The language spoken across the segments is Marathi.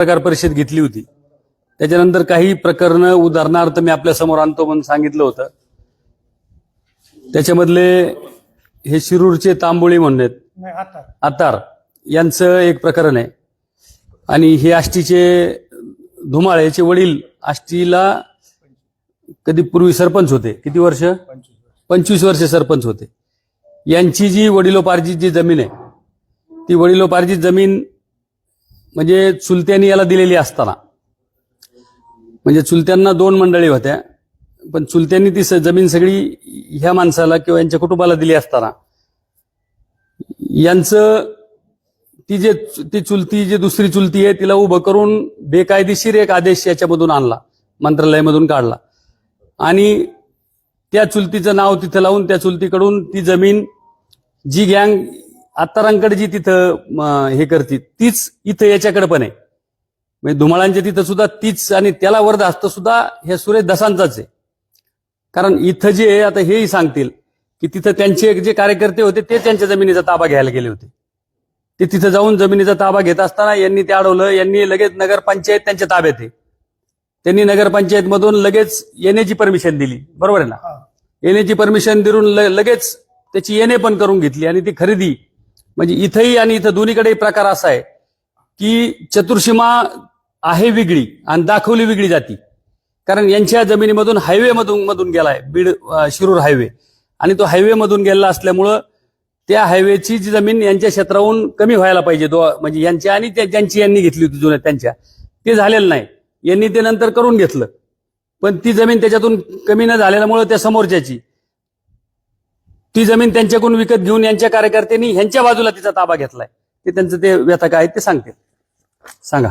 पत्रकार परिषद घेतली होती. त्याच्यानंतर काही प्रकरणं उदाहरणार्थ मी आपल्यासमोर आणतो म्हणून सांगितलं होतं. त्याच्यामधले हे शिरूरचे तांबोळी म्हणून आहेत. नाही आता आतार. यांचं एक प्रकरण आहे. आणि हे आष्टीचे धुमाळ याचे वडील आष्टीला कधी पूर्वी सरपंच होते. किती वर्ष? पंचवीस वर्ष सरपंच होते. यांची जी वडिलोपार्जित जी जमीन आहे ती वडिलोपार्जित जमीन म्हणजे चुलत्यांनी याला दिलेली असताना. म्हणजे चुलत्यांना दोन मंडळी होत्या. पण चुलत्यांनी ती स- जमीन सगळी ह्या माणसाला किंवा यांच्या कुटुंबाला दिली असताना. यांचं ती जे ती चुलती जी दुसरी चुलती आहे तिला उभं करून बेकायदेशीर एक आदेश याच्यामधून आणला. मंत्रालयामधून काढला. आणि त्या चुलतीचं नाव तिथं लावून त्या चुलतीकडून ती जमीन जी गँग आत्तारांकडे जी तिथं हे करते तीच इथं याच्याकडे पण आहे. म्हणजे धुमाळांच्या तिथं सुद्धा तीच आणि त्याला वरदास्त सुद्धा हे सुरेश दसांचाच आहे. कारण इथं जे आता हेही सांगतील की तिथं त्यांचे जे कार्यकर्ते होते ते त्यांच्या जमिनीचा ताबा घ्यायला गेले होते. ते तिथं जाऊन जमिनीचा ताबा घेत असताना यांनी ते अडवलं यांनी लगेच नगरपंचायत त्यांच्या ताब्यात आहे. त्यांनी नगरपंचायतमधून लगेच येण्याची परमिशन दिली. बरोबर आहे ना. येण्याची परमिशन देऊन लगेच त्याची येणे पण करून घेतली आणि ती खरेदी म्हणजे इथंही आणि इथं दोन्हीकडे प्रकार असा आहे की चतुर्सीमा आहे वेगळी आणि दाखवली वेगळी जाती. कारण यांच्या जमिनीमधून हायवे मधून मधून गेलाय बीड शिरूर हायवे आणि तो हायवे मधून गेलेला असल्यामुळं त्या हायवेची जी जमीन यांच्या क्षेत्राहून कमी व्हायला पाहिजे. दो म्हणजे यांच्या आणि त्या- ज्यांची यांनी घेतली होती जुन्या त्यांच्या. ते झालेलं नाही. यांनी ते नंतर करून घेतलं. पण ती जमीन त्याच्यातून कमी न झाल्यामुळे त्या समोरच्याची. ती जमीन त्यांच्याकडून विकत घेऊन यांच्या कार्यकर्त्यांनी ह्यांच्या बाजूला तिचा ताबा घेतलाय. ते त्यांचं ते व्यथक आहेत आहे ते सांगते सांगा.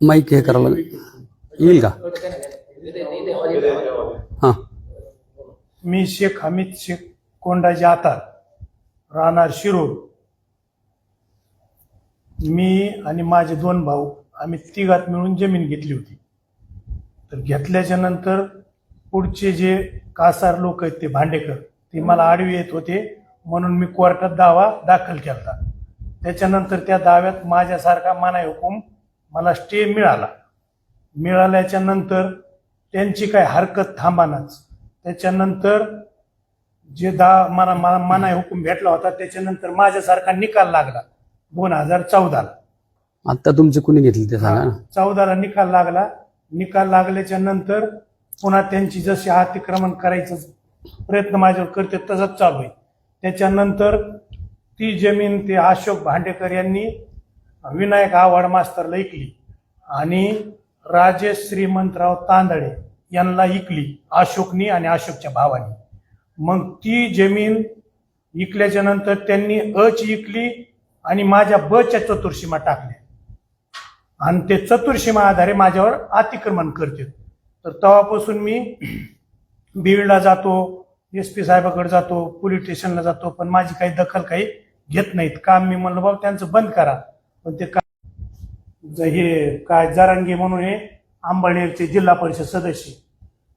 माईक हे करावं लागेल. येईल का? हा. मी शेख हमीद शेख कोंडाजी आतार राहणार शिरूर. मी आणि माझे दोन भाऊ आम्ही तिघात मिळून जमीन घेतली होती. तर घेतल्याच्या नंतर पुढचे जे कासार लोक आहेत ते भांडेकर ते मला आडवी येत होते म्हणून मी कोर्टात दावा दाखल केला त्याच्यानंतर त्या दाव्यात माझ्यासारखा मनाय हुकूम मला स्टे मिळाला. मिळाल्याच्या नंतर त्यांची काय हरकत थांबानाच. त्याच्यानंतर जे दा मला मला मनाय हुकूम भेटला होता त्याच्यानंतर माझ्यासारखा निकाल लागला. दोन हजार चौदाला आता तुमची कुणी घेतली ते सांगा ना. चौदाला निकाल लागला. निकाल लागल्याच्या नंतर पुन्हा त्यांची जशी अतिक्रमण करायचं प्रयत्न माझ्यावर करते तसंच चालू आहे. त्याच्यानंतर ती जमीन ते अशोक भांडेकर यांनी विनायक आव्हाड मास्तरला ऐकली आणि राजेश श्रीमंतराव तांदळे यांना इकली अशोकनी आणि अशोकच्या भावानी. मग ती जमीन इकल्याच्या नंतर त्यांनी अची इकली आणि माझ्या बच्या चतुर्सीमा टाकल्या. आणि ते चतुर्सीमा आधारे माझ्यावर अतिक्रमण करते तर तेव्हापासून मी बीडला जातो एस पी साहेबाकडे जातो पोलीस स्टेशनला जातो पण माझी काही दखल काही घेत नाहीत. काम मी म्हणलं बाबा त्यांचं बंद करा. पण ते का हे काय जरांगे म्हणून हे आंबळनेरचे जिल्हा परिषद सदस्य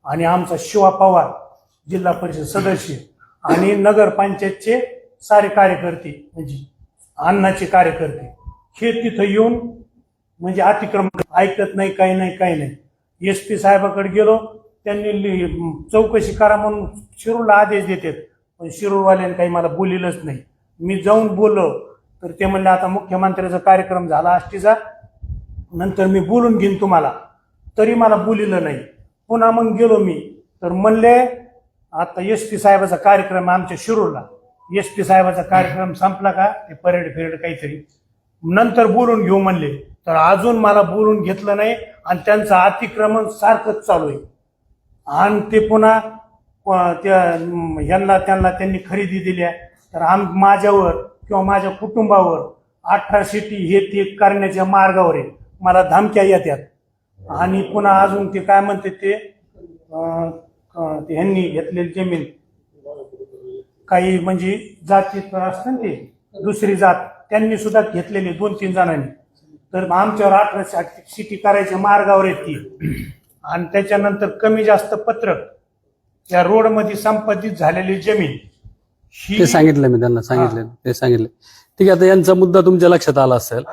आणि आमचा शिवा पवार जिल्हा परिषद सदस्य आणि नगरपंचायतचे सारे कार्यकर्ते म्हणजे अन्नाचे कार्यकर्ते. हे तिथं येऊन म्हणजे अतिक्रमण ऐकत नाही काही नाही काही नाही. एस पी साहेबाकडे गेलो त्यांनी लि- चौकशी करा म्हणून शिरूरला आदेश देतात. पण शिरूरवाल्याने काही मला बोलिलंच नाही. मी जाऊन बोललो तर ते म्हणले आता मुख्यमंत्र्याचा कार्यक्रम झाला आष्टीचा. नंतर मी बोलून घेईन तुम्हाला. तरी मला बोलिलं नाही. पुन्हा मग गेलो मी तर म्हणले आता एस पी साहेबाचा कार्यक्रम आमच्या शिरूरला. एस पी साहेबाचा कार्यक्रम संपला का? ते परेड फिरेड काहीतरी. नंतर बोलून घेऊ म्हणले. तर अजून मला बोलून घेतलं नाही आणि त्यांचं अतिक्रमण सारखंच चालू आहे. आणि ते पुन्हा त्या यांना त्यांना त्यांनी खरेदी दिल्या तर आम माझ्यावर किंवा माझ्या कुटुंबावर अठरा सिटी हे ते करण्याच्या मार्गावर आहे. मला धमक्या येतात आणि पुन्हा अजून ते काय म्हणते ते ते ह्यांनी घेतलेली जमीन काही म्हणजे जाती असतं ना ते दुसरी जात त्यांनी सुद्धा घेतलेली दोन तीन जणांनी. तर आमच्यावर अठरा सिटी करायच्या मार्गावर आहेत ती आणि त्याच्यानंतर कमी जास्त पत्रक या रोडमध्ये संपादित झालेली जमीन ते सांगितलं मी त्यांना सांगितलं ते सांगितलं. ठीक आहे आता यांचा मुद्दा तुमच्या लक्षात आला असेल.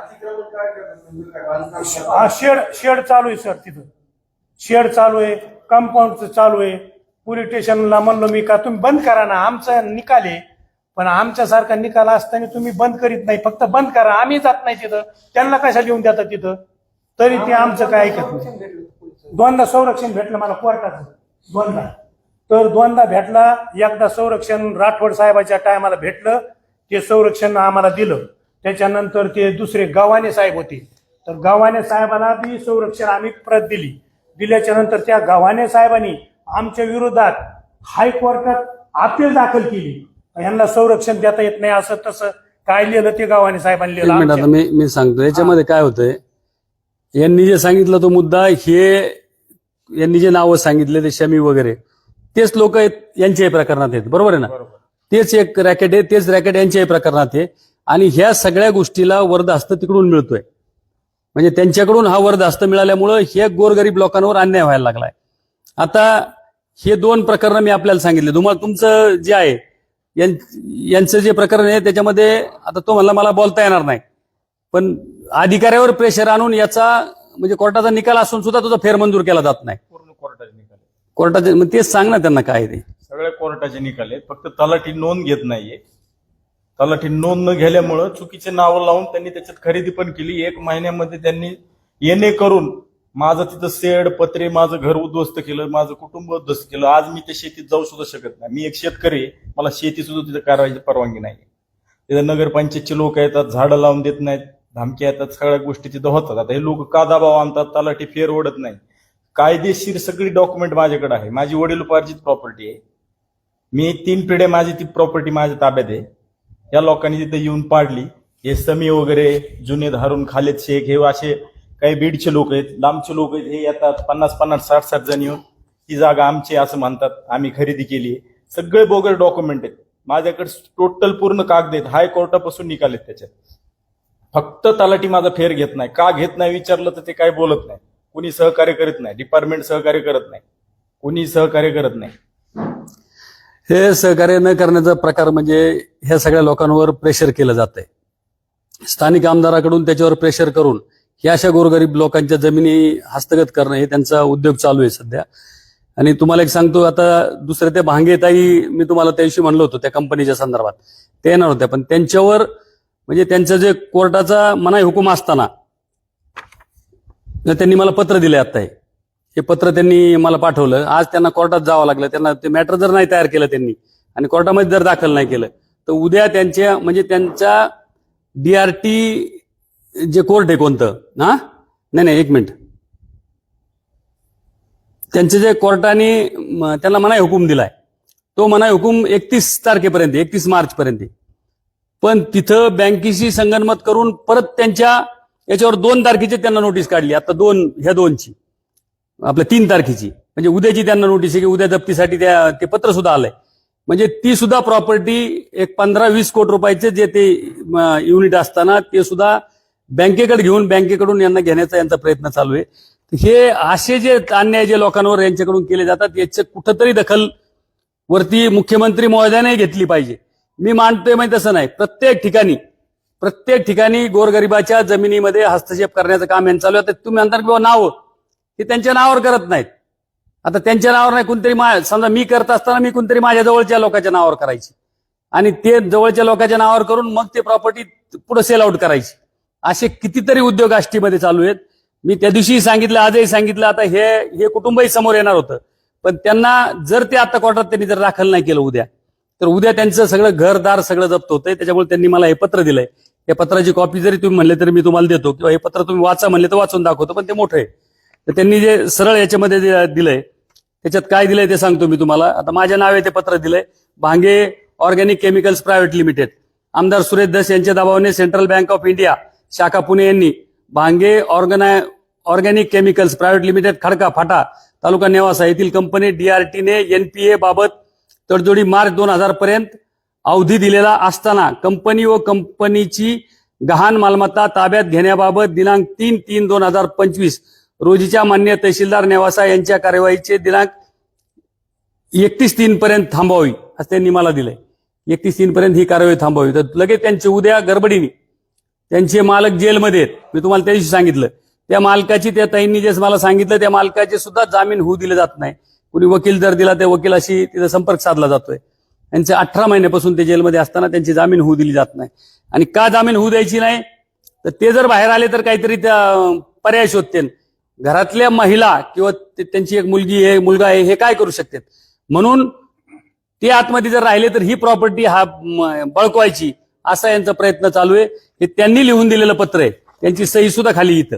शेड शेड चालू आहे सर तिथं. शेड चालू आहे कंपाऊंडचं चालू आहे. पोलीस स्टेशनला म्हणलो मी का तुम्ही बंद करा ना आमचा निकाल आहे. पण आमच्यासारखा निकाल असताना तुम्ही बंद करीत नाही फक्त बंद करा आम्ही जात नाही तिथं. त्यांना कशा लिहून देतात तिथं? तरी ते आमचं काय ऐकत नाही. दोनदा संरक्षण भेटलं मला कोर्टाचं दोनदा. तर दोनदा भेटला एकदा संरक्षण राठोड साहेबाच्या टायमाला भेटलं ते संरक्षण आम्हाला दिलं. त्याच्यानंतर ते दुसरे गव्हाणे साहेब होते. तर गव्हाणे साहेबांना बी संरक्षण आम्ही प्रत दिली. दिल्याच्या नंतर त्या गव्हाणे साहेबांनी आमच्या विरोधात हायकोर्टात अपील दाखल केली. यांना संरक्षण देता येत नाही असं तसं काय लिहिलं ते गव्हाणे साहेबांनी लिहिलं मी मी सांगतो याच्यामध्ये काय होतंय? यांनी जे सांगितलं तो मुद्दा हे यांनी जे नावं सांगितले ते शमी वगैरे तेच लोक आहेत यांच्याही प्रकरणात आहेत. बरोबर आहे ना? तेच एक रॅकेट आहे तेच रॅकेट यांच्याही प्रकरणात आहे. आणि ह्या सगळ्या गोष्टीला वरदहस्त तिकडून मिळतोय. म्हणजे त्यांच्याकडून हा वरदहस्त मिळाल्यामुळं हे गोरगरीब लोकांवर अन्याय व्हायला लागलाय. आता हे दोन प्रकरणं मी आपल्याला सांगितले. तुम्हाला तुमचं जे आहे यांचं जे प्रकरण आहे त्याच्यामध्ये आता तो म्हणला मला बोलता येणार नाही. पण अधिकाऱ्यावर प्रेशर आणून याचा म्हणजे कोर्टाचा निकाल असून सुद्धा तुझा फेरमंजूर केला जात नाही. पूर्ण कोर्टाचे निकाल. कोर्टाचे मग तेच सांग ना त्यांना काय ते. सगळे कोर्टाचे निकाल आहेत. फक्त तलाठी नोंद घेत नाहीये. तलाठी नोंद न गेल्यामुळं चुकीचे नावं लावून त्यांनी त्याच्यात खरेदी पण केली. एक महिन्यामध्ये त्यांनी येणे करून माझं तिथं सेड पत्रे माझं घर उद्ध्वस्त केलं माझं कुटुंब उद्ध्वस्त केलं. आज मी त्या शेतीत जाऊ सुद्धा शकत नाही. मी एक शेतकरी आहे. मला शेती सुद्धा तिथं करायची परवानगी नाही तिथं नगरपंचायतचे लोक येतात झाडं लावून देत नाहीत. धमक्या येतात सगळ्या गोष्टी तिथं होतात. आता हे लोक का दबाव आणतात? तलाठी फेर ओढत नाही. कायदेशीर सगळी डॉक्युमेंट माझ्याकडे आहे. माझी वडीलोपार्जित प्रॉपर्टी आहे. मी तीन पिढ्या माझी ती प्रॉपर्टी माझ्या ताब्यात आहे. या लोकांनी तिथे येऊन पाडली. हे समी वगैरे जुने धारून खालेद शेख हे असे काही बीडचे लोक आहेत लांबचे लोक आहेत हे येतात पन्नास पन्नास साठ साठ जण येऊन ही जागा आमची असं म्हणतात. आम्ही खरेदी केली सगळे बोगर डॉक्युमेंट आहेत. माझ्याकडे टोटल पूर्ण कागद आहेत. हायकोर्टापासून निकाल आहेत त्याच्यात. फक्त तलाठी माझा फेर घेत नाही. का घेत नाही विचारलं तर ते काही बोलत नाही. कुणी सहकार्य करत नाही. डिपार्टमेंट सहकार्य करत नाही. कुणी सहकार्य करत नाही. हे सहकार्य न करण्याचा प्रकार म्हणजे ह्या सगळ्या लोकांवर प्रेशर केलं जात आहे स्थानिक आमदाराकडून त्याच्यावर प्रेशर करून ह्या अशा गोरगरीब लोकांच्या जमिनी हस्तगत करणं हे त्यांचा उद्योग चालू आहे सध्या. आणि तुम्हाला एक सांगतो आता दुसरे ते भांगेताई मी तुम्हाला त्याविषयी म्हणलो होतो त्या कंपनीच्या संदर्भात. ते येणार होत्या पण त्यांच्यावर म्हणजे त्यांचं जे कोर्टाचा मनाई हुकूम असताना त्यांनी मला पत्र दिले आता हे हे पत्र त्यांनी मला पाठवलं. आज त्यांना कोर्टात जावं लागलं. त्यांना ते मॅटर जर नाही तयार केलं त्यांनी आणि कोर्टामध्ये जर दाखल नाही केलं तर उद्या त्यांच्या म्हणजे त्यांच्या डीआरटी जे कोर्ट आहे कोणतं? हा? नाही नाही एक मिनिट. त्यांचे जे कोर्टाने त्यांना मनाई हुकूम दिलाय. तो मनाई हुकूम एकतीस तारखेपर्यंत एकतीस मार्च पर्यंत पण तिथं बँकेशी संगनमत करून परत त्यांच्या याच्यावर दोन तारखेची त्यांना नोटीस काढली. आता दोन ह्या दोनची. आपल्या तीन तारखेची. म्हणजे उद्याची त्यांना नोटीस आहे की उद्या जप्तीसाठी त्या ते पत्र सुद्धा आलंय. म्हणजे ती सुद्धा प्रॉपर्टी एक पंधरा वीस कोटी रुपयाचे जे ते युनिट असताना ते सुद्धा बँकेकडे घेऊन बँकेकडून यांना घेण्याचा यांचा प्रयत्न चालू आहे. हे असे जे अन्याय जे लोकांवर यांच्याकडून केले जातात याचे कुठंतरी दखल वरती मुख्यमंत्री महोदयाने घेतली पाहिजे. मी मानतोय म्हणजे तसं नाही. प्रत्येक ठिकाणी प्रत्येक ठिकाणी गोरगरिबाच्या जमिनीमध्ये हस्तक्षेप करण्याचं काम यांचं चालू आहे. तुम्ही म्हणता किंवा नाव ते त्यांच्या नावावर करत नाहीत. आता त्यांच्या नावावर नाही कोणतरी मा- समजा मी करत असताना मी कोणतरी माझ्या जवळच्या लोकांच्या नावावर करायची. आणि ते जवळच्या लोकांच्या नावावर करून मग ते प्रॉपर्टी पुढे सेल आउट करायची. असे कितीतरी उद्योग आष्टीमध्ये चालू आहेत. मी त्या दिवशी सांगितलं आजही सांगितलं आता हे हे कुटुंबही समोर येणार होतं. पण त्यांना जर ते आता कोर्टात त्यांनी जर दाखल नाही केलं उद्या तर उद्या त्यांचं सगळं घरदार सगळं जप्त होतंय. त्याच्यामुळे त्यांनी मला हे पत्र दिलंय. या पत्राची कॉपी जरी तुम्ही म्हणले तरी मी तुम्हाला देतो किंवा हे पत्र तुम्ही वाचा म्हणले तर वाचून दाखवतो पण ते मोठं आहे. तर त्यांनी जे सरळ याच्यामध्ये दिलंय त्याच्यात काय दिलंय ते सांगतो मी तुम्हाला. आता माझ्या नावे ते पत्र दिलंय. Bhange organic chemicals private limited. आमदार सुरेश दस यांच्या दबावाने सेंट्रल बँक ऑफ इंडिया शाखा पुणे यांनी Bhange ऑर्गनाय organic chemicals private limited Khadka Phata तालुका नेवासा येथील कंपनी डीआरटीने एनपीए बाबत तडजोडी मार्च दोन हजार पर्यंत अवधी दिलेला असताना कंपनी व कंपनीची गहाण मालमत्ता ताब्यात घेण्याबाबत दिनांक तीन तीन दोन हजार पंचवीस रोजीच्या मान्य तहसीलदार नेवासा यांच्या कार्यवाहीचे दिनांक एकतीस तीन पर्यंत थांबवावी असं त्यांनी मला दिलंय. एकतीस तीन पर्यंत ही कारवाई थांबवावी. तर लगेच त्यांची उद्या गडबडीने त्यांचे मालक जेलमध्ये आहेत. मी तुम्हाला त्या सांगितलं. त्या मालकाची त्या ताईंनी जे मला सांगितलं त्या मालकाचे सुद्धा जामीन होऊ दिले जात नाही. कुणी वकील जर दिला त्या वकिलाशी तिथं संपर्क साधला जातोय. त्यांचे अठरा महिन्यापासून ते जेलमध्ये असताना त्यांची जामीन होऊ दिली जात नाही. आणि का जामीन होऊ द्यायची नाही? तर ते जर बाहेर आले तर काहीतरी त्या पर्याय शोधतील. घरातल्या महिला किंवा त्यांची एक मुलगी आहे मुलगा आहे हे काय करू शकतात? म्हणून ते आतमध्ये जर राहिले तर ही प्रॉपर्टी हा बळकवायची असा यांचा प्रयत्न चालू आहे. हे त्यांनी लिहून दिलेलं पत्र आहे. त्यांची सही सुद्धा खाली इथं.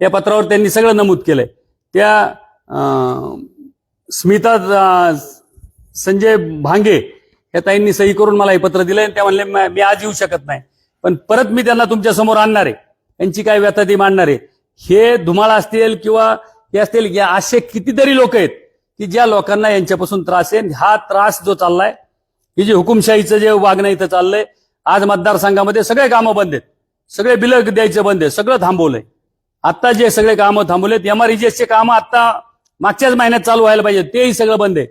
त्या पत्रावर त्यांनी सगळं नमूद केलंय. त्या अं, स्मिता संजय भांगे या ताईंनी सही करून मला हे पत्र दिलंय. आणि त्या म्हणले "मी- आज येऊ शकत नाही. पण परत मी त्यांना तुमच्यासमोर आणणार आहे. त्यांची काय व्यथा ती मांडणार आहे. हे धुमाळा असतील किंवा हे असतील या असे कितीतरी लोक आहेत की ज्या लोकांना यांच्यापासून त्रास आहे. हा त्रास जो चाललाय ही जे हुकुमशाहीचं जे वागणं इथं चाललंय आज मतदारसंघामध्ये सगळे कामं बंद आहेत. सगळे बिलं द्यायचं बंद आहे सगळं थांबवलंय. आत्ता जे सगळे कामं थांबवलेत एमआरईजीएसचे कामं आता मागच्याच महिन्यात चालू व्हायला पाहिजे तेही सगळं बंद आहे.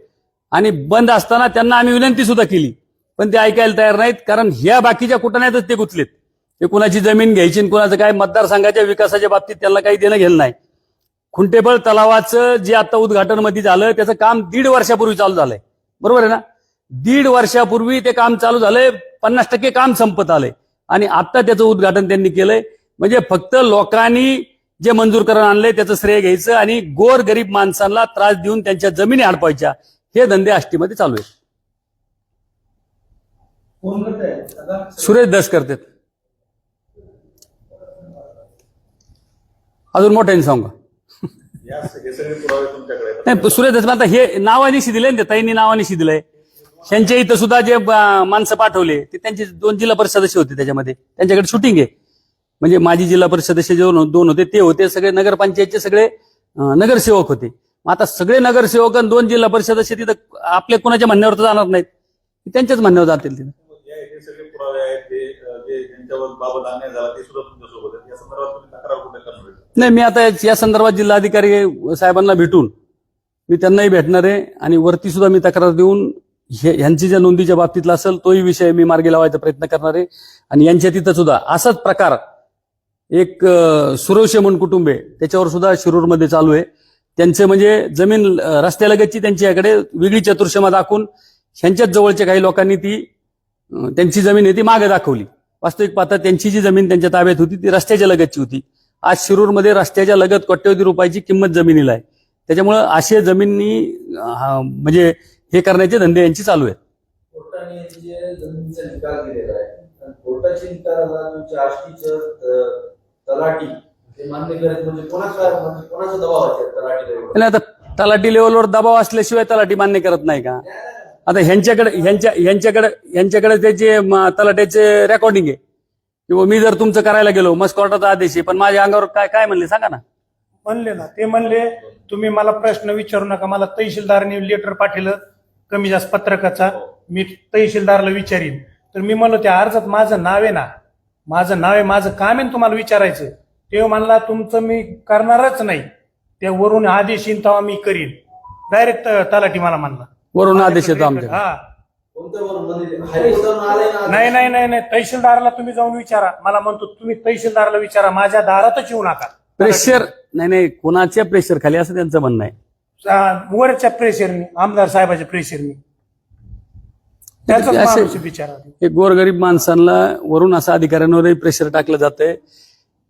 आणि बंद असताना त्यांना आम्ही विनंती सुद्धा केली. पण ते ऐकायला तयार नाहीत कारण ह्या बाकीच्या कुठण्यातच ते गुंतलेत. ते कुणाची जमीन घ्यायची आणि कुणाचं काय मतदारसंघाच्या विकासाच्या बाबतीत त्यांना काही देणं घेणं नाही. खुंटेबळ तलावाचं जे आता उद्घाटनमध्ये झालं त्याचं काम दीड वर्षापूर्वी चालू झालंय. बरोबर आहे ना? दीड वर्षापूर्वी ते काम चालू झालंय पन्नास टक्के काम संपत आलंय. आणि आता त्याचं उद्घाटन त्यांनी केलंय. म्हणजे फक्त लोकांनी जे मंजूर करून आणलंय त्याचं श्रेय घ्यायचं आणि गोर गरीब माणसांना त्रास देऊन त्यांच्या जमिनी हडपायच्या हे धंदे आष्टीमध्ये चालू आहेत. करत सुरेश दस करतात. अजून मोठ्याने सांगा या हे सगळे पुरावे तुमच्याकडे आहेत. नाही सुरेश दस आता हे नावानिशी दिलंय ना ते ताईंनी नावानिशी दिलंय. त्यांच्या इथं सुद्धा जे माणसं पाठवले ते त्यांचे दोन जिल्हा परिषद सदस्य होते त्याच्यामध्ये. त्यांच्याकडे शूटिंग आहे. म्हणजे माजी जिल्हा परिषद सदस्य जे दोन होते ते होते सगळे नगरपंचायतचे सगळे नगरसेवक होते. मग आता सगळे नगरसेवक आणि दोन जिल्हा परिषद सदस्य तिथं आपल्या कोणाच्या म्हणण्यावर तर जाणार नाहीत. त्यांच्याच म्हणण्यावर जातील तिथं? नाही मी आता या- या संदर्भात जिल्हाधिकारी साहेबांना भेटून मी त्यांनाही भेटणार आहे आणि वरती सुद्धा मी तक्रार देऊन हे- ह्यांची ज्या नोंदीच्या बाबतीतला असेल तोही विषय मी मार्गी लावायचा प्रयत्न करणार आहे. आणि यांच्या तिथं सुद्धा असाच प्रकार एक अं, सुरवशे म्हणून कुटुंब आहे. त्याच्यावर सुद्धा शिरूरमध्ये चालू आहे. त्यांचे म्हणजे जमीन रस्त्यालगतची त्यांच्याकडे वेगळी चतुर्षमा दाखवून ह्यांच्याच जवळच्या काही लोकांनी ती त्यांची जमीन आहे ती मागे दाखवली. वास्तविक पाहता त्यांची जी जमीन त्यांच्या ताब्यात होती ती रस्त्याच्या लगतची होती. आज शिरूरमध्ये रस्त्याच्या लगत कोट्यवधी रुपयाची किंमत जमिनीला आहे. त्याच्यामुळं असे जमिनी म्हणजे हे करण्याचे धंदे यांचे चालू आहेत. म्हणजे म्हणजे कोणाचा दबाव आहे त्या तलाठी आणि आता तलाठी लेवलवर दबाव असल्याशिवाय तलाठी मान्य करत नाही का? आता ह्यांच्याकडे ह्यांच्या ह्यांच्याकडे ह्यांच्याकडे त्याचे तलाट्याचे रेकॉर्डिंग आहे किंवा मी जर तुमचं करायला गेलो मस्त कोर्टाचा आदेश आहे पण माझ्या अंगावर काय काय म्हणले सांगा ना. म्हणले ना ते म्हणले तुम्ही मला प्रश्न विचारू नका मला तहसीलदारने लेटर पाठवलं कमी जास्त पत्रकाचा मी तहसीलदारला विचारीन. तर मी म्हणलो त्या अर्जात माझं नाव आहे ना माझं नाव आहे माझं काम आहे ना तुम्हाला विचारायचं. ते म्हणला तुमचं मी करणारच नाही. ते वरून आदेश येईन तेव्हा मी करीन. डायरेक्ट तलाठी मला म्हणला. वरून आदेश येतो हा. म्हणजे नाही नाही नाही नाही. तहसीलदाराला तुम्ही जाऊन विचारा. मला म्हणतो तुम्ही तहसीलदाराला विचारा. माझ्या दारातच येऊ नका. प्रेशर नाही नाही. कोणाच्या प्रेशर खाली? असं त्यांचं म्हणणं आहे. वरच्या प्रेशरनी आमदार साहेबाच्या प्रेशरनी आहे बिचारा. हे गोरगरीब माणसांना वरून असं अधिकाऱ्यांवरही प्रेशर टाकलं जातंय.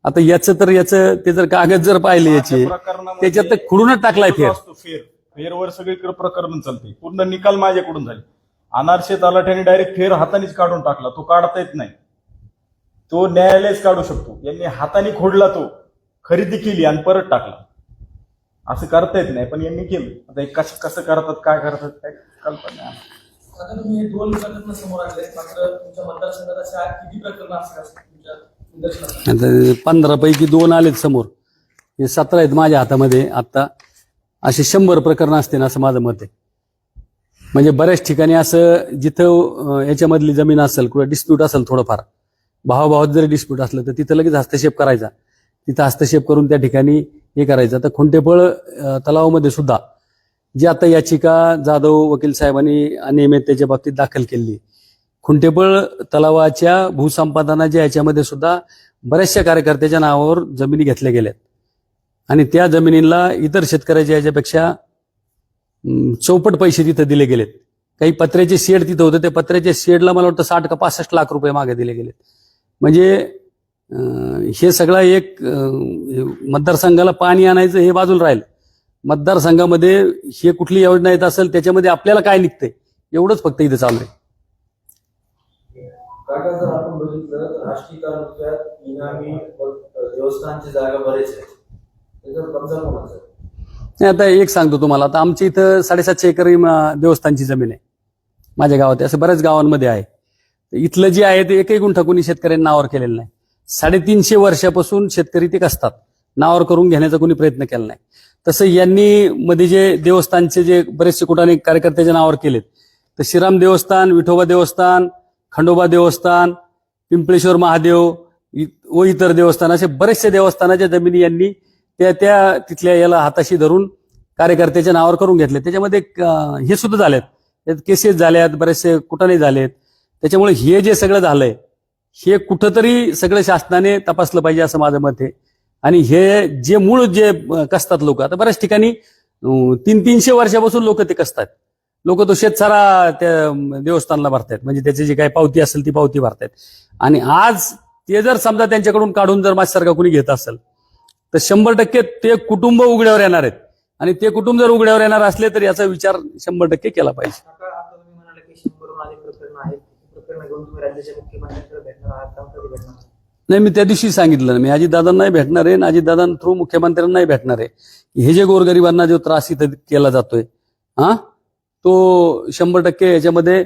आता याचं तर याचं ते जर कागद जर पाहिले याचे त्याच्यात तर खुडूनच टाकलाय फेर. फेर. फेरवर सगळीकडे प्रकरण चालते पूर्ण निकाल माझ्याकडून झाले. अनारशे तलाठ्याने डायरेक्ट फेर हातानेच काढून टाकला. तो काढता येत नाही. तो न्यायालयच काढू शकतो. यांनी हाताने खोडला तो. खरेदी केली आणि परत टाकला. असं करता येत नाही पण यांनी केलं. आता हे कसं कसं करतात काय करतात काय कल्पना नाही. आता तुम्ही दोन प्रकरण समोर आणले मात्र तुमच्या मतदारसंघात अशा किती प्रकरण असतील असं तुमच्या निदर्शनास आलं? आता पंधरा पैकी दोन आलेत समोर. हे सतरा आहेत माझ्या हातामध्ये. आता असे शंभर प्रकरण असतील असं माझं मत आहे. म्हणजे बऱ्याच ठिकाणी असं जिथं अं, याच्यामधली जमीन असेल किंवा डिस्प्यूट असेल थोडंफार भावाभावात जरी डिस्प्यूट असलं तर तिथं लगेच हस्तक्षेप करायचा. तिथं हस्तक्षेप करून त्या ठिकाणी हे करायचं. तर खुंटेपळ तलावामध्ये सुद्धा जी आता याचिका जाधव वकील साहेबांनी अनियमिततेच्या बाबतीत दाखल केली. खुंटेपळ तलावाच्या भूसंपादनाच्या याच्यामध्ये सुद्धा बऱ्याचशा कार्यकर्त्याच्या नावावर जमिनी घेतल्या गेल्यात. आणि त्या जमिनीला इतर शेतकऱ्याच्या याच्यापेक्षा चौपट पैसे तिथं दिले गेलेत. काही पत्र्याचे शेड तिथं होतं त्या पत्र्याच्या शेडला मला वाटतं साठ का पासष्ट लाख रुपये मागे दिले गेलेत. म्हणजे हे सगळं एक मतदारसंघाला पाणी आणायचं हे बाजूला राहील. मतदारसंघामध्ये हे कुठली योजना येत असेल त्याच्यामध्ये आपल्याला काय निघतंय एवढंच फक्त इथं चालू आहे. काका जर आपण बघितलं तर आष्टी तालुक्यात इनामी व देवस्थानची जागा बरेच आहेत. त्याच्यावर कब्जा कोणाचा आहे? नाही, आता एक सांगतो तुम्हाला आता आमच्या इथं साडेसातशे एकर देवस्थानची जमीन आहे. माझ्या गावात. असं बऱ्याच गावांमध्ये आहे. इथलं जे आहे ते एकही गुंठा कोणी शेतकऱ्यांनी नावावर केलेलं नाही. साडेतीनशे वर्षापासून शेतकरी ते कसतात नावावर करून घेण्याचा कोणी प्रयत्न केला नाही. तसं यांनी मध्ये जे देवस्थानचे जे बरेचसे कुठाने कार्यकर्त्याच्या नावावर केलेत तर श्रीराम देवस्थान विठोबा देवस्थान खंडोबा देवस्थान पिंपळेश्वर महादेव इ- व इतर देवस्थान असे बरेचसे देवस्थानाच्या जमिनी यांनी त्या त्या तिथल्या याला हाताशी धरून कार्यकर्त्याच्या नावावर करून घेतले. त्याच्यामध्ये हे सुद्धा झालेत. केसेस झाल्यात बरेचसे कुठाने झालेत. त्याच्यामुळे हे जे सगळं झालंय हे कुठंतरी सगळं शासनाने तपासलं पाहिजे असं माझं मत आहे. आणि हे जे मूळ जे कसतात लोक आता बऱ्याच ठिकाणी तीन तीनशे वर्षापासून लोक ते कसतात. लोक तो शेतसारा त्या देवस्थानला भरतायत. म्हणजे त्याची जी काही पावती असेल ती पावती भरतायत. आणि आज ते जर समजा त्यांच्याकडून काढून जर माझ्यासारखा कुणी घेत असेल तर शंभर टक्के ते कुटुंब उघड्यावर येणार आहेत. आणि ते कुटुंब जर उघड्यावर येणार असले तर याचा विचार शंभर टक्के केला पाहिजे. घेऊन तुम्ही राज्याच्या मुख्यमंत्र्यांकडे भेटणार आहात का कधी भेटणार नाही मी त्या दिवशी सांगितलं मी अजितदादांनाही भेटणार आहे आणि अजितदादां थ्रू मुख्यमंत्र्यांनाही भेटणार आहे. हे जे गोरगरिबांना जो त्रास इथं केला जातोय हा? तो शंभर टक्के याच्यामध्ये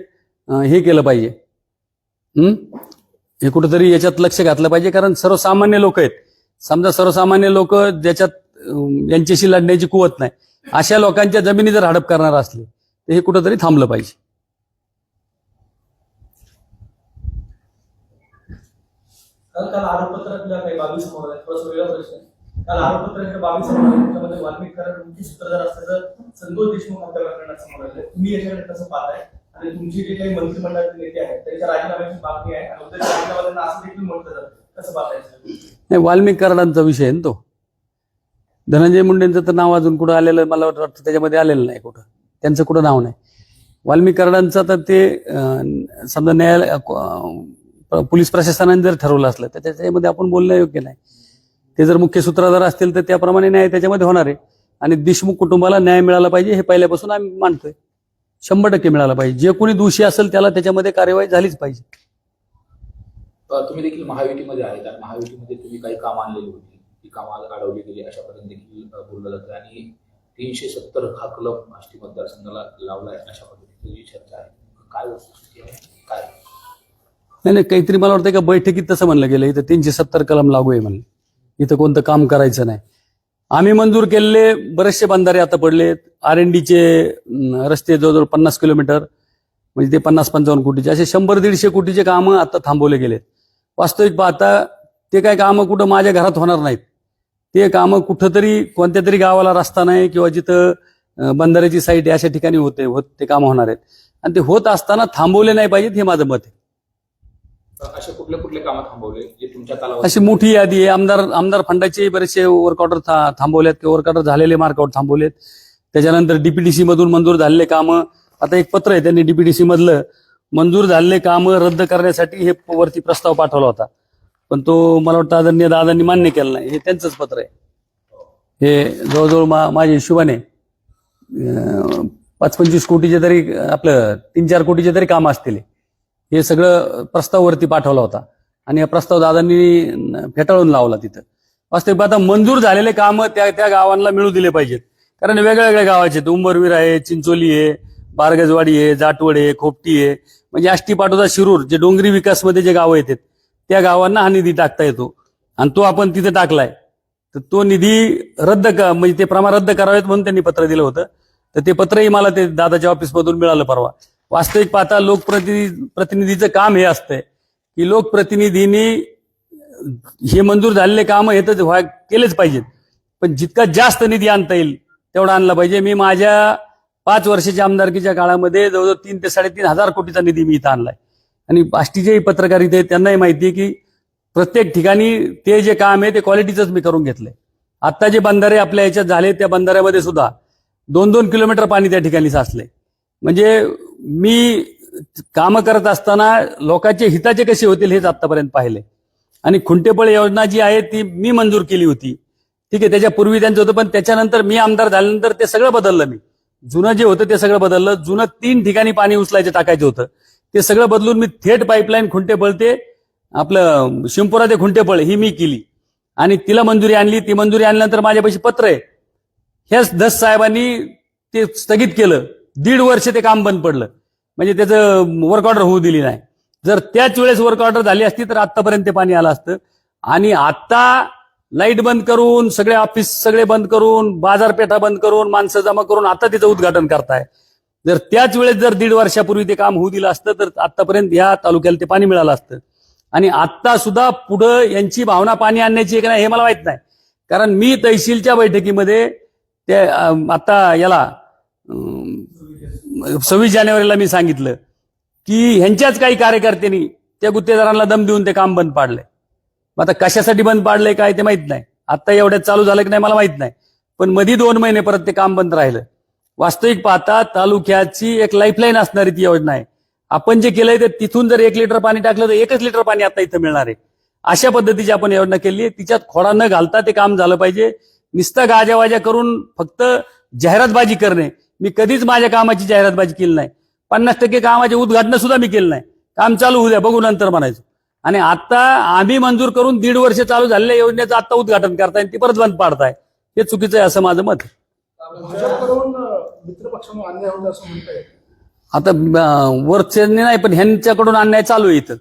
हे केलं पाहिजे. हम्म हे कुठंतरी याच्यात लक्ष घातलं पाहिजे कारण सर्वसामान्य लोक आहेत. समजा सर्वसामान्य लोक ज्याच्यात यांच्याशी लढण्याची कुवत नाही. अशा लोकांच्या जमिनी जर हडप करणार असले तर हे कुठंतरी थांबलं पाहिजे. कारण काल आरोपपत्रातल्या काही बाबी समोर आहेत थोडासा वेगळा प्रश्न आहे. आरोपपत्र आरोपपत्राच्या बाबी समोर आहेत त्यामध्ये वाल्मिक कराड मुख्य म्हणजे सूत्रधार असल्याचं संतोष देशमुख आपल्या प्रकरणात समोर आलं तुम्ही याच्याकडे कसं पाहताय? आणि तुमची जे काही मंत्रिमंडळाचे नेते आहेत त्यांच्या राजीनाम्याची मागणी आहे आणि उद्या राजीनाम्यांना असं देखील म्हटलं जातं. कसं पाहताय नाही वाल्मिक कराडांचा विषय आहे ना तो. धनंजय मुंडेंचं तर नाव अजून कुठं आलेलं मला वाटतं त्याच्यामध्ये आलेलं नाही कुठं. त्यांचं कुठं नाव नाही. वाल्मिक कराडांचं तर ते समजा न्यायालय पोलीस प्रशासनाने जर ठरवलं असलं तर त्याच्यामध्ये आपण बोलणं योग्य नाही. ते जर मुख्य सूत्रधार असतील तर त्याप्रमाणे न्याय त्याच्यामध्ये होणार आहे. आणि देशमुख कुटुंबाला न्याय मिळाला पाहिजे हे पहिल्यापासून आम्ही मानतोय. शंभर टक्के मिळाला पाहिजे. जे कोणी दोषी असेल त्याला त्याच्यामध्ये कार्यवाही झालीच पाहिजे. तुम्ही देखील महायुतीमध्ये आहेत. आणि महायुतीमध्ये तुम्ही काही कामं आणलेली होती. ती कामं अडवली गेली अशापर्यंत देखील बोललं जातं. आणि तीनशे सत्तर हा क्लब आष्टी मतदारसंघाला लावलाय अशा पद्धतीची चर्चा आहे. काय वस्तुस्थिती आहे? काय? नाही नाही काहीतरी मला वाटतं का बैठकीत तसं म्हणलं गेलं. इथं तीनशे सत्तर कलम लागू आहे म्हणलं. इथं कोणतं काम करायचं नाही. आम्ही मंजूर केलेले बरेचसे बंधारे आता पडलेत. आर एन डीचे रस्ते जवळजवळ पन्नास किलोमीटर म्हणजे ते पन्नास पंचावन्न कोटीचे असे शंभर दीडशे कोटीचे कामं आता थांबवले गेलेत. वास्तविक पाहता ते काय कामं कुठं माझ्या घरात होणार नाहीत. ते कामं कुठंतरी कोणत्या तरी गावाला रस्ता नाही किंवा जिथं बंधाऱ्याची साईट अशा ठिकाणी होते होत ते कामं होणार आहेत. आणि ते होत असताना थांबवले नाही पाहिजेत हे माझं मत आहे. असे कुठले कुठले कामं थांबवले जे तुमच्या कालावधीत अशी मोठी यादी आहे. आमदार आमदार फंडाचे बरेचसे वर्क था- थांबवलेत किंवा वर्क झालेले मार्कआउट थांबवलेत. त्याच्यानंतर डीपीडीसी मधून मंजूर झालेले कामं. आता एक पत्र आहे त्यांनी डीपीडीसी मधलं. मंजूर झालेले कामं रद्द करण्यासाठी हे वरती प्रस्ताव पाठवला होता. पण तो मला वाटतं आदरणीय दादांनी मान्य केलं नाही. हे त्यांचंच पत्र आहे. हे जवळजवळ मा माझ्या हिशोबाने पाच पंचवीस कोटीचे तरी आपलं तीन चार कोटीचे तरी काम असतील. हे सगळं प्रस्ताववरती पाठवला होता. आणि हा प्रस्ताव दादांनी फेटाळून लावला तिथं. वास्तविक आता मंजूर झालेले कामं त्या त्या गावांना मिळू दिले पाहिजेत. कारण वेगळ्या वेगळ्या गावाचे आहेत. उंबरवीर आहे चिंचोली आहे बारगजवाडी आहे जाटवड आहे खोपटी आहे. म्हणजे आष्टी पाटोदा शिरूर जे डोंगरी विकासमध्ये जे गावं येतात त्या गावांना हा निधी टाकता येतो. आणि तो आपण तिथे टाकलाय. तर तो निधी रद्द क म्हणजे ते प्रमाण रद्द करावेत म्हणून त्यांनी पत्र दिलं होतं. तर ते पत्रही मला ते दादाच्या ऑफिसमधून मिळालं परवा. वास्तविक पाहता लोकप्रतिनिधी प्रतिनिधीचं काम हे असतंय की लोकप्रतिनिधींनी हे मंजूर झालेले काम हे तर व्हाय- केलेच पाहिजेत. पण जितका जास्त निधी आणता येईल तेवढा आणला पाहिजे. मी माझ्या पाच वर्षाच्या आमदारकीच्या काळामध्ये जवळजवळ तीन ते साडेतीन हजार कोटीचा निधी मी इथं आणलाय. आणि आष्टीचेही पत्रकार इथे त्यांनाही माहिती आहे की प्रत्येक ठिकाणी ते जे काम आहे ते क्वालिटीचंच मी करून घेतलंय. आत्ता जे बंधारे आपल्या याच्यात झाले त्या बंधाऱ्यामध्ये सुद्धा दोन दोन किलोमीटर पाणी त्या ठिकाणी साचले म्हणजे मी कामं करत असताना लोकांचे हिताचे कसे होतील हेच आतापर्यंत पाहिले. आणि खुंटेपळ योजना जी आहे ती मी मंजूर केली होती. ठीक आहे त्याच्यापूर्वी त्यांचं होतं पण त्याच्यानंतर मी आमदार झाल्यानंतर ते सगळं बदललं मी. जुनं जे होतं ते सगळं बदललं. जुनं तीन ठिकाणी पाणी उचलायचं टाकायचं होतं. ते सगळं बदलून मी थेट पाईपलाईन खुंटेपळ ते आपलं शिंपुरा ते खुंटेपळ ही मी केली. आणि तिला मंजुरी आणली. ती मंजुरी आणल्यानंतर माझ्यापाशी पत्र आहे. ह्याच दस साहेबांनी ते स्थगित केलं. दीड वर्ष ते काम बंद पडलं. म्हणजे त्याचं वर्क ऑर्डर होऊ दिली नाही. जर त्याच वेळेस वर्क ऑर्डर झाली असती तर आतापर्यंत ते पाणी आलं असतं. आणि आता लाइट बंद करून सगळे ऑफिस सगळे बंद करून बाजारपेठा बंद करून माणसं जमा करून आता तिचं उद्घाटन करताय. जर त्याच वेळेस जर दीड वर्षापूर्वी ते काम होऊ दिलं असतं तर आतापर्यंत या तालुक्याला ते पाणी मिळालं असतं. आणि आता सुद्धा पुढं यांची भावना पाणी आणण्याची एक नाही हे मला माहीत नाही. कारण मी तहसीलच्या बैठकीमध्ये ते आता याला सव्वीस जानेवारीला मी सांगितलं की ह्यांच्याच काही कार्यकर्त्यांनी त्या गुत्तेदारांना दम देऊन ते काम बंद पाडलंय. मग आता कशासाठी बंद पाडलंय काय ते माहीत नाही. आता एवढ्यात चालू झालं की नाही मला माहीत नाही. पण मधी दोन महिने परत ते काम बंद राहिलं. वास्तविक पाहता तालुक्याची एक लाईफलाईन असणारी ती योजना आहे. आपण जे केलंय ते तिथून जर एक लिटर पाणी टाकलं तर एकच लिटर पाणी आता इथं मिळणार आहे. अशा पद्धतीची आपण योजना केली आहे. तिच्यात खोडा न घालता ते काम झालं पाहिजे. नुसतं गाजावाजा करून फक्त जाहिरातबाजी करणे. मी कधीच माझ्या कामाची जाहिरातबाजी केली नाही. पन्नास टक्के कामाचे उद्घाटन सुद्धा मी केलं नाही. काम चालू होऊ द्या बघू नंतर म्हणायचं. आणि आता आम्ही मंजूर करून दीड वर्ष चालू झालेल्या योजनेचं आता उद्घाटन करताय आणि ती परत बंद पाडताय. हे चुकीचं आहे असं माझं मत आहे. आता अं, वरच्यांनी नाही पण ह्यांच्याकडून अन्याय चालू आहे इथं.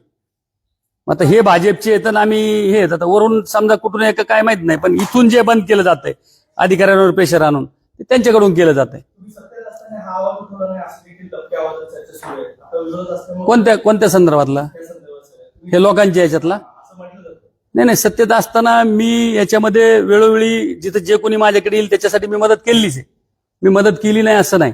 आता हे भाजपचे आहेत आणि आम्ही हे. आता वरून समजा कुठून आहे का काय माहीत नाही पण इथून जे बंद केलं जातंय अधिकाऱ्यांवर प्रेशर आणून ते त्यांच्याकडून केलं जातंय. तुम्ही सत्तेत असताना हा आवाज उठवला नाही असं देखील दबक्या आवाजात चर्चा सुरू आहे. आता विरोध असल्यामुळे कोणत्या कोणत्या संदर्भातला? त्या संदर्भात सर. तुम्ही हे लोकांच्या याच्यातला? असं म्हटलं जातं. नाही नाही सत्तेत असताना मी याच्यामध्ये वेळोवेळी जिथं जे कोणी माझ्याकडे येईल त्याच्यासाठी मी मदत केलीच आहे. मी मदत केली नाही असं नाही.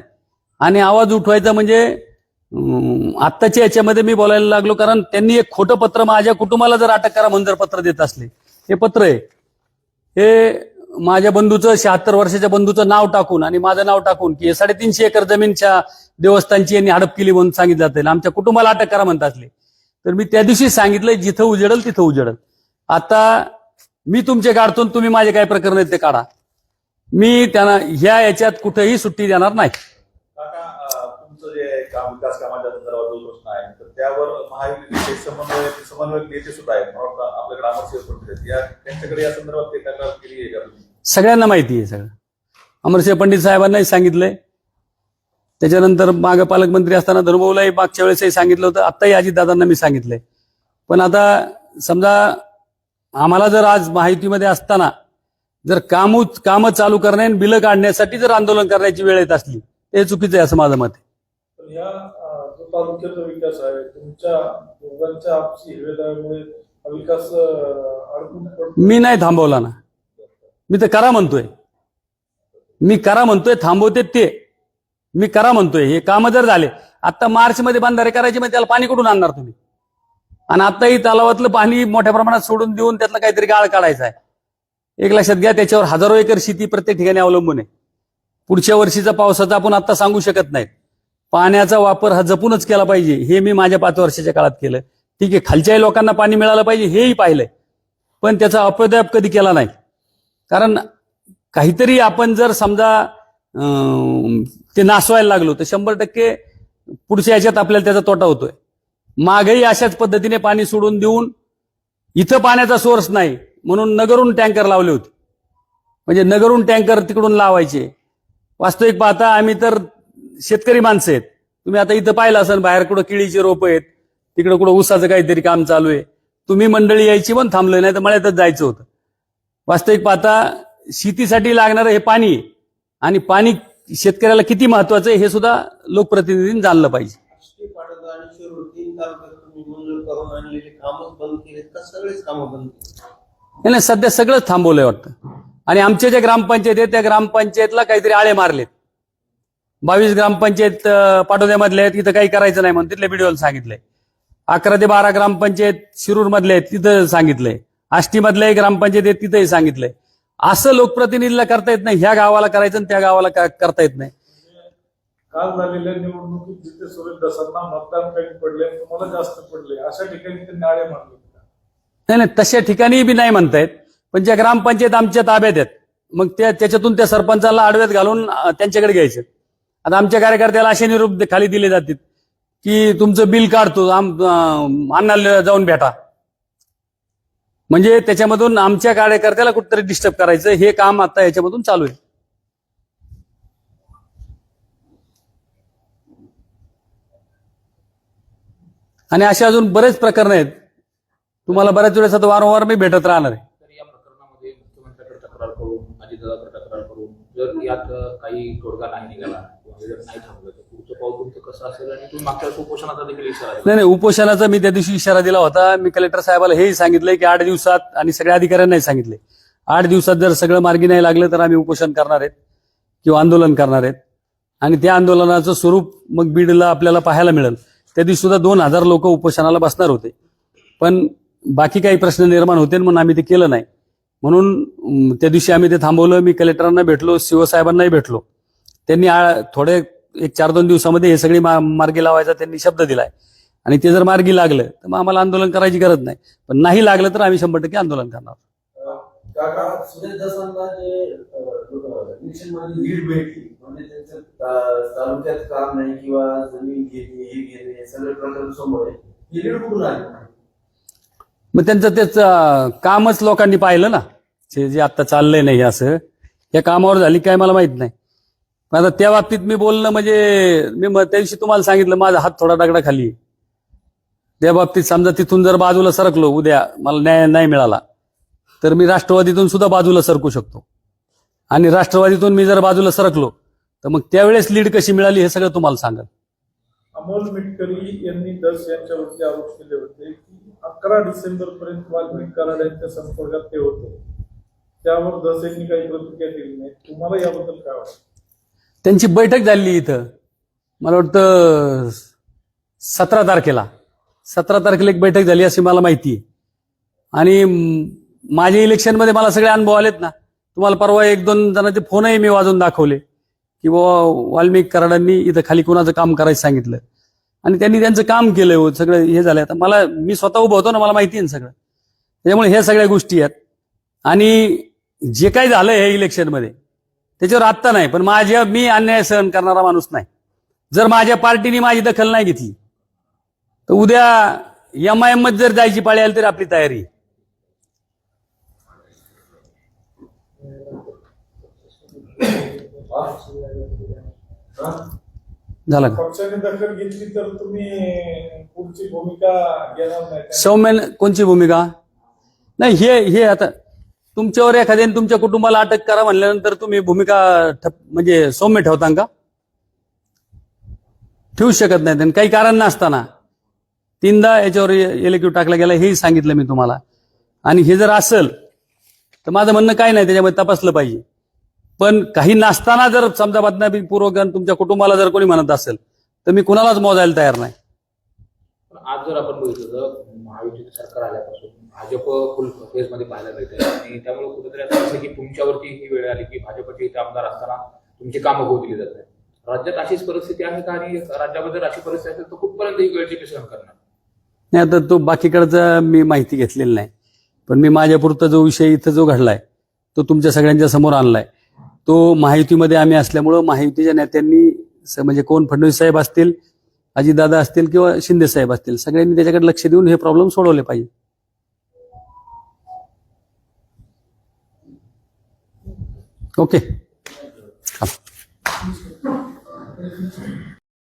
आणि आवाज उठवायचा म्हणजे अं, आत्ताच्या याच्यामध्ये मी बोलायला लागलो कारण त्यांनी एक खोटं पत्र माझ्या कुटुंबाला जर अटक करा म्हणून जर पत्र देत असले. हे पत्र आहे. हे माझ्या बंधूचं शहात्तर वर्षाच्या बंधूचं नाव टाकून आणि माझं नाव टाकून की साडेतीनशे एकर जमीनच्या देवस्थानची यांनी हडप केली म्हणून सांगितलं जातं. आमच्या कुटुंबाला अटक करा म्हणत असले. तर मी त्या दिवशी सांगितलंय जिथं उजेडल तिथं उजेडल. आता मी तुमचे काढतो तुम्ही माझे काय प्रकरण आहेत ते काढा. मी त्यांना ह्या याच्यात कुठेही सुट्टी देणार नाही. काका काम विकास कामाच्या संदर्भात जो प्रश्न आहे तर त्यावर महायुतीचे समन्वय समन्वयक नेते सुद्धा आहेत मला वाटतं आपल्याकडे अमरसिंह पंडित आहेत. या त्यांच्याकडे या संदर्भात ते तक्रार केली आहे का तुम्ही? सगळ्यांना माहिती आहे सगळं. अमरसिंह पंडित साहेबांनाही सांगितलंय. त्याच्यानंतर माग पालकमंत्री असताना धनुभाऊलाही मागच्या वेळेसही सांगितलं होतं. आत्ताही अजितदादांना मी सांगितलंय. पण आता समजा आम्हाला जर आज माहितीमध्ये असताना जर कामू कामं चालू करणे आणि बिलं काढण्यासाठी जर आंदोलन करण्याची वेळ येत असली ते चुकीचं आहे असं माझं मत आहे. तर ह्या जो तालुक्याचा विकास आहे तुमच्या दोघांच्या आपसी हिरवेदामुळे हा विकास अडकून पडतो मी नाही थांबवला ना. मी तर करा म्हणतोय. मी करा म्हणतोय थांबवते ते. मी करा म्हणतोय. हे काम जर झाले आता मार्च मध्ये बांधारे करायचे म्हणजे त्याला पाणी कुठून आणणार तुम्ही? आणि आताही तलावातलं पाणी मोठ्या प्रमाणात सोडून देऊन त्यातलं काहीतरी गाळ काढायचा आहे. एक लक्षात घ्या त्याच्यावर हजारो एकर शेती प्रत्येक ठिकाणी अवलंबून आहे. पुढच्या वर्षीचा पावसाचा आपण आता सांगू शकत नाही पाण्याचा वापर हा जपूनच केला पाहिजे. हे मी माझ्या पाच वर्षाच्या काळात केलं. ठीक आहे खालच्याही लोकांना पाणी मिळालं पाहिजे हेही पाहिलंय पण त्याचा अपदयाप कधी केला नाही. कारण काहीतरी आपण जर समजा ते नासवायला लागलो तर शंभर टक्के पुढच्या याच्यात आपल्याला त्याचा तोटा होतोय. मागही अशाच पद्धतीने पाणी सोडून देऊन इथं पाण्याचा सोर्स नाही म्हणून नगरून टँकर लावले होते. म्हणजे नगरून टँकर तिकडून लावायचे. वास्तविक पाहता आम्ही तर शेतकरी माणसं आहेत. तुम्ही आता इथं पाहिलं असेल बाहेर कुठं केळीचे रोप आहेत तिकडं कुठं ऊसाचं काहीतरी काम चालू आहे. तुम्ही मंडळी यायची पण थांबलं नाही तर मळ्यातच जायचं होतं. वास्तविक पाहता शेतीसाठी लागणारं हे पाणी आहे. आणि पाणी शेतकऱ्याला किती महत्वाचं आहे हे सुद्धा लोकप्रतिनिधींनी जाणलं पाहिजे. नाही सध्या सगळंच थांबवलंय वाटतं. आणि आमचे जे ग्रामपंचायत आहेत त्या ग्रामपंचायतला काहीतरी आळे मारलेत. बावीस ग्रामपंचायत पाटोद्यामधले आहेत तिथं काही करायचं नाही म्हणून तिथल्या व्हिडिओला सांगितलंय अकरा ते बारा ग्रामपंचायत शिरूर मधले आहेत तिथं सांगितलंय आष्टी मधले ग्रामपंचायत आहेत तिथंही सांगितलंय असं लोकप्रतिनिधीला करता येत नाही ह्या गावाला करायचं आणि त्या गावाला करता येत नाही. काल झालेल्या निवडणुकीत जिथे सुरेश दसांना मतदान कमी पडले तुम्हाला जास्त पडले. अशा ठिकाणी त्यांनी आळे मारले नाही नाही तशा ठिकाणी बी नाही म्हणतायत. पण ज्या ग्रामपंचायत आमच्या ताब्यात आहेत मग त्या त्याच्यातून त्या सरपंचाला आडव्यात घालून त्यांच्याकडे घ्यायचं. आता आमच्या कार्यकर्त्याला असे निरूप खाली दिले जातात की तुमचं बिल काढतो आम अण्णाला जाऊन भेटा. म्हणजे त्याच्यामधून आमच्या कार्यकर्त्याला कुठतरी डिस्टर्ब करायचं हे काम आता याच्यामधून चालू आहे. आणि असे अजून बरेच प्रकरण आहेत. तुम्हाला बऱ्याच वेळेस आता वारंवार मी भेटत राहणार आहे. तक्रार करून अजितदादाकडे तक्रार करून जर यात काही तोडगा नाही निघाला जर नाही थांबलं तर पुढचं पाऊल तुमचं कसं असेल आणि तुम्ही मागच्या वेळेस उपोषणाचा देखील इशारा दिला नाही नाही उपोषणाचा मी त्या दिवशी इशारा दिला होता. मी कलेक्टर साहेबाला हेही सांगितलंय की आठ दिवसात आणि सगळ्या अधिकाऱ्यांनाही सांगितले आठ दिवसात जर सगळं मार्गी नाही लागलं तर आम्ही उपोषण करणार आहेत किंवा आंदोलन करणार आहेत. आणि त्या आंदोलनाचं स्वरूप मग बीडला आपल्याला पाहायला मिळेल. त्या दिवशी सुद्धा दोन हजार लोक उपोषणाला बसणार होते. पण बाकी काही प्रश्न निर्माण होते म्हणून आम्ही ते केलं नाही. म्हणून अं, त्या दिवशी आम्ही ते थांबवलं. मी कलेक्टरांना भेटलो शिवसाहेबांनाही भेटलो. त्यांनी आ- थोडे एक चार दोन दिवसामध्ये हे सगळी मार्गी लावायचा त्यांनी शब्द दिलाय. आणि ते जर मार्गी लागलं तर मग आम्हाला आंदोलन करायची गरज नाही. पण नाही लागलं तर आम्ही शंभर टक्के आंदोलन करणार. म्हणजे त्यांचं मग त्यांचं तेच अं, कामच लोकांनी पाहिलं ना. जे जे आता चाललंय नाही असं या कामावर झाली काय मला माहीत नाही. आता त्या बाबतीत मी बोलणं म्हणजे मी म- त्या दिवशी तुम्हाला सांगितलं माझा हात थोडा दगडा खाली त्या बाबतीत समजा तिथून जर बाजूला सरकलो उद्या मला न्याय नाही मिळाला तर मी राष्ट्रवादीतून सुद्धा बाजूला सरकू शकतो. आणि राष्ट्रवादीतून मी जर बाजूला सरकलो तर मग त्यावेळेस लीड कशी मिळाली हे सगळं तुम्हाला सांगेल. अमोल मिटकरी यांनी दस यांच्यावरती आरोप केले होते की अकरा डिसेंबर पर्यंत वाल्मिक कराड यांच्या संपर्कात ते होते. त्यावर दस यांनी काही प्रतिक्रिया दिली नाही. तुम्हाला याबद्दल काय वाटतं? त्यांची बैठक झाली इथं. मला वाटतं सतरा तारखेला. सतरा तारखेला एक बैठक झाली अशी मला माहिती आहे. आणि माझ्या इलेक्शनमध्ये मला सगळे अनुभव आलेत ना. तुम्हाला परवा एक दोन जणांचे फोनही मी वाजून दाखवले की बाबा वाल्मिक कराडांनी इथं खाली कोणाचं काम करायचं सांगितलं. आणि त्यांनी त्यांचं काम केलं हो सगळं हे झालं आता मला मी स्वतः उभं होतो ना मला माहिती आहे ना सगळं. त्याच्यामुळे ह्या सगळ्या गोष्टी आहेत. आणि जे काही झालं हे इलेक्शनमध्ये त्याच्यावर आत्ता नाही पण माझ्या मी अन्याय सहन करणारा माणूस नाही जर माझ्या पार्टीने माझी दखल नाही घेतली तर उद्या एम आय एममध्ये जर जायची पाळी आली तरी आपली तयारी? झालं का पक्षाने दखल घेतली तर तुम्ही पुढची भूमिका घेणार नाही का? सौम्य कोणची भूमिका नाही हे हे आता तुमच्यावर एखाद्याने तुमच्या कुटुंबाला अटक करा म्हणल्यानंतर तुम्ही भूमिका ठप म्हणजे सौम्य ठेवता का? ठेवू शकत नाही काही कारण नसताना. तीनदा याच्यावर एलेक्यू टाकला गेला हेही सांगितलं मी तुम्हाला. आणि हे जर असेल तर माझं म्हणणं काय नाही त्याच्यामध्ये तपासलं पाहिजे. पण काही नसताना जर समजा बदनामीपूर्वक आणि तुमच्या कुटुंबाला जर कोणी म्हणत असेल तर मी कुणालाच मोजायला तयार नाही. आज जर आपण बघितलं महायुतीचं सरकार आल्यापासून भाजप फुल फेजमध्ये पाहायला मिळते आणि त्यामुळे कुठेतरी असं की तुमच्यावरती ही वेळ आली की भाजपचे इथे आमदार असताना तुमची कामं होऊ दिली जात नाही राज्यात अशीच परिस्थिती आहे का? आणि राज्यामध्ये जर अशी परिस्थिती असेल तर कुठपर्यंत ही वेळची सहन करणार? नाही आता तो बाकीकडचा मी माहिती घेतलेली नाही. पण मी माझ्यापुरता जो विषय इथं जो घडलाय तो तुमच्या सगळ्यांच्या समोर आणलाय. तो महायुतीमध्ये आम्ही असल्यामुळं महायुतीच्या नेत्यांनी म्हणजे कोण फडणवीस साहेब असतील अजितदादा असतील किंवा शिंदे साहेब असतील सगळ्यांनी त्याच्याकडे लक्ष देऊन हे प्रॉब्लेम सोडवले पाहिजे. okay.